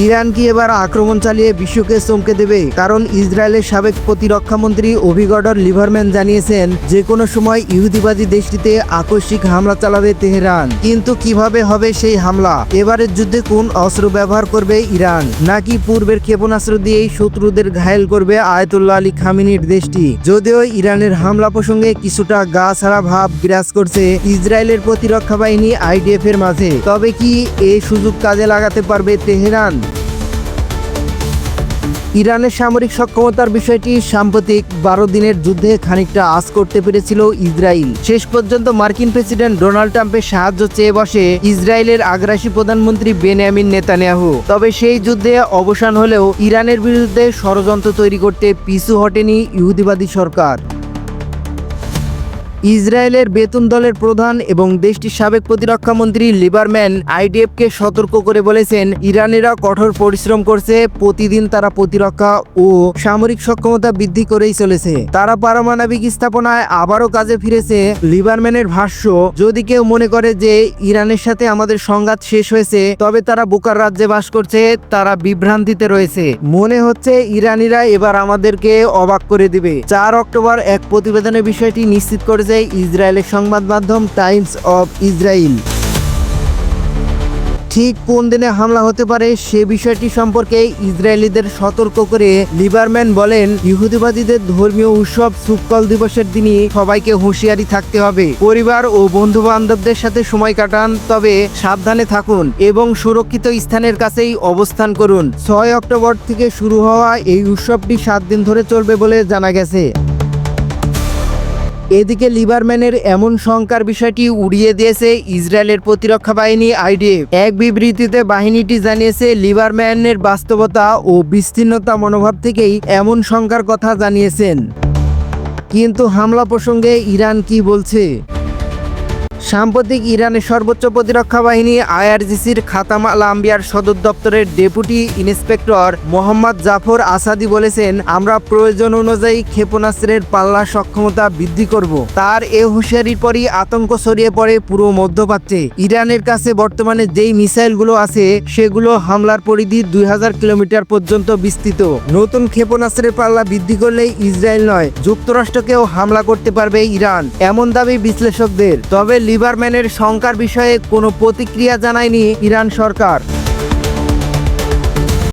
Iran কি এবার আক্রমণ চালিয়ে বিশ্বকে চমকে দেবে? কারণ ইসরায়েলের সাবেক প্রতিরক্ষামন্ত্রী অভিগডর লিভারম্যান জানিয়েছেন, যে কোনো সময় ইহুদিবাদী দেশটিতে আকস্মিক হামলা চালাবে তেহরান। কিন্তু কীভাবে হবে সেই হামলা? এবারের যুদ্ধে কোন অস্ত্র ব্যবহার করবে ইরান? নাকি পূর্বের ক্ষেপণাস্ত্র দিয়েই শত্রুদের ঘায়েল করবে আয়তুল্লাহ আলী খামিনির দেশটি? যদিও ইরানের হামলা প্রসঙ্গে কিছুটা গা ছাড়া ভাব বিরাজ করছে ইসরায়েলের প্রতিরক্ষা বাহিনী আইডিএফ এর মাঝে। তবে কি এই সুযোগ কাজে লাগাতে পারবে তেহরান? ইরানের সামরিক সক্ষমতার বিষয়টি সাম্প্রতিক বারো দিনের যুদ্ধে খানিকটা আজ করতে পেরেছিল ইসরায়েল। শেষ পর্যন্ত মার্কিন প্রেসিডেন্ট ডোনাল্ড ট্রাম্পের সাহায্য চেয়ে বসে ইসরায়েলের আগ্রাসী প্রধানমন্ত্রী বেনিয়ামিন নেতানিয়াহু। তবে সেই যুদ্ধে অবসান হলেও ইরানের বিরুদ্ধে ষড়যন্ত্র তৈরি করতে পিছু হটেনি ইহুদিবাদী সরকার। ইসরায়েলের বেতন দলের প্রধান এবং দেশটির সাবেক প্রতিরক্ষা মন্ত্রী লিবারম্যান আইডিএফকে সতর্ক করে বলেছেন, ইরানিরা কঠোর পরিশ্রম করছে, প্রতিদিন তারা প্রতিরক্ষা ও সামরিক সক্ষমতা বৃদ্ধি করেই চলেছে। তারা পারমাণবিক স্থাপনায় আবারও কাজে ফিরেছে। লিবারম্যানের ভাষ্য, যদি কেউ মনে করে যে ইরানের সাথে আমাদের সংঘাত শেষ হয়েছে, তবে তারা বোকার রাজ্যে বাস করছে, তারা বিভ্রান্তিতে রয়েছে। মনে হচ্ছে ইরানিরা এবার আমাদেরকে অবাক করে দিবে। চার অক্টোবর এক প্রতিবেদনে বিষয়টি নিশ্চিত করেছে ইসরায়েলের সংবাদ মাধ্যম টাইমস অফ ইসরায়েল ঠিক কোন দিনে হামলা হতে পারে সে বিষয়টি সম্পর্কে ইসরায়েলিদের সতর্ক করে লিবারম্যান বলেন, ইহুদিবাদীদের ধর্মীয় উৎসব সুকল দিবসের দিনই সবাইকে হুঁশিয়ারি থাকতে হবে। পরিবার ও বন্ধু বান্ধবদের সাথে সময় কাটান, তবে সাবধানে থাকুন এবং সুরক্ষিত স্থানের কাছেই অবস্থান করুন। ছয় অক্টোবর থেকে শুরু হওয়া এই উৎসবটি সাত দিন ধরে চলবে বলে জানা গেছে। এদিকে লিবারম্যানের এমন শঙ্কার বিষয়টি উড়িয়ে দিয়েছে ইসরায়েলের প্রতিরক্ষা বাহিনী আইডিএফ। এক বিবৃতিতে বাহিনীটি জানিয়েছে, লিবারম্যানের বাস্তবতা ও বিস্তীর্ণতা মনোভাব থেকেই এমন শঙ্কার কথা জানিয়েছেন। কিন্তু হামলা প্রসঙ্গে ইরান কি বলছে? সাম্প্রতিক ইরানের সর্বোচ্চ প্রতিরক্ষা বাহিনী আইআরজিসির খাতাম আল আম্বিয়ার সদর দপ্তরের deputy inspector Mohammad Jafar Asadi বলেছেন, আমরা প্রয়োজন অনুযায়ী ক্ষেপণাস্ত্রের পাল্লা সক্ষমতা বৃদ্ধি করব। তার এ হুঁশিয়ারির পরই আতঙ্ক ছড়িয়ে পড়ে পুরো মধ্যপ্রাচ্যে। ইরানের কাছে বর্তমানে যেই মিসাইলগুলো আছে, সেগুলো হামলার পরিধি দুই হাজার কিলোমিটার পর্যন্ত বিস্তৃত। নতুন ক্ষেপণাস্ত্রের পাল্লা বৃদ্ধি করলেই ইসরায়েল নয়, যুক্তরাষ্ট্রকেও হামলা করতে পারবে ইরান। এমন দাবি বিশ্লেষকদের। তবে লিবারম্যানের শঙ্কার বিষয়ে কোনো প্রতিক্রিয়া জানায়নি ইরান সরকার।